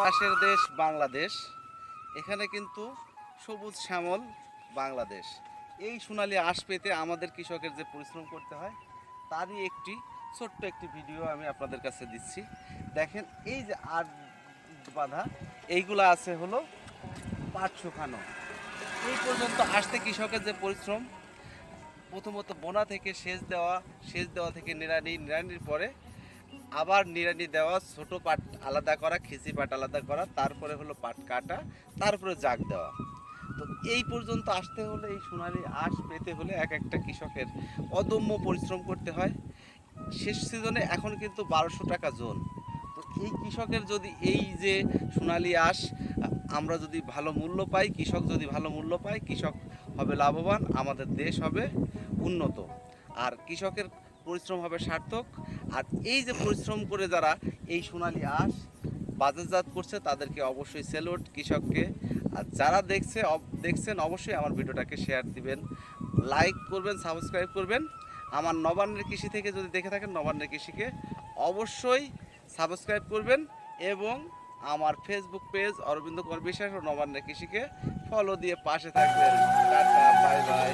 পাশের দেশ বাংলাদেশ, এখানে কিন্তু সবুজ শ্যামল বাংলাদেশ। এই সোনালি আঁশ পেতে আমাদের কৃষকের যে পরিশ্রম করতে হয়, তারই একটি ছোট্ট একটি ভিডিও আমি আপনাদের কাছে দিচ্ছি। দেখেন, এই যে আট বাঁধা, এইগুলো আছে হলো পাট শুকানো এই পর্যন্ত আসতে কৃষকের যে পরিশ্রম, প্রথমত বোনা থেকে সেচ দেওয়া সেচ দেওয়া থেকে নিড়ানি, নিড়ানির পরে আবার নিড়ানি দেওয়া, ছোট পাট আলাদা করা, খিচি পাট আলাদা করা, তারপরে হলো পাট কাটা, তারপরে জাগ দেওয়া। তো এই পর্যন্ত আসতে হলে, এই সোনালি আঁশ পেতে হলে এক একটা কৃষকের অদম্য পরিশ্রম করতে হয়। শেষ সিজনে এখন কিন্তু বারোশো টাকা জোন। তো এই কৃষকের যদি এই যে সোনালি আঁশ, আমরা যদি ভালো মূল্য পাই, কৃষক যদি ভালো মূল্য পায়, কৃষক হবে লাভবান, আমাদের দেশ হবে উন্নত। আর কৃষকের পরিশ্রম হবে সার্থক। আর এই যে পরিশ্রম করে যারা এই সোনালি আঁশ বাজারজাত করছে, তাদেরকে অবশ্যই সেলুট কৃষককে। আর যারা দেখছে দেখছেন, অবশ্যই আমার ভিডিওটাকে শেয়ার দিবেন। লাইক করবেন সাবস্ক্রাইব করবেন। আমার নবান্নের কৃষি থেকে যদি দেখে থাকেন, নবান্নের কৃষিকে অবশ্যই সাবস্ক্রাইব করবেন এবং আমার ফেসবুক পেজ অরবিন্দ কুমার বিশ্বাস ও নবান্নের কৃষিকে ফলো দিয়ে পাশে থাকবেন। Tata bye bye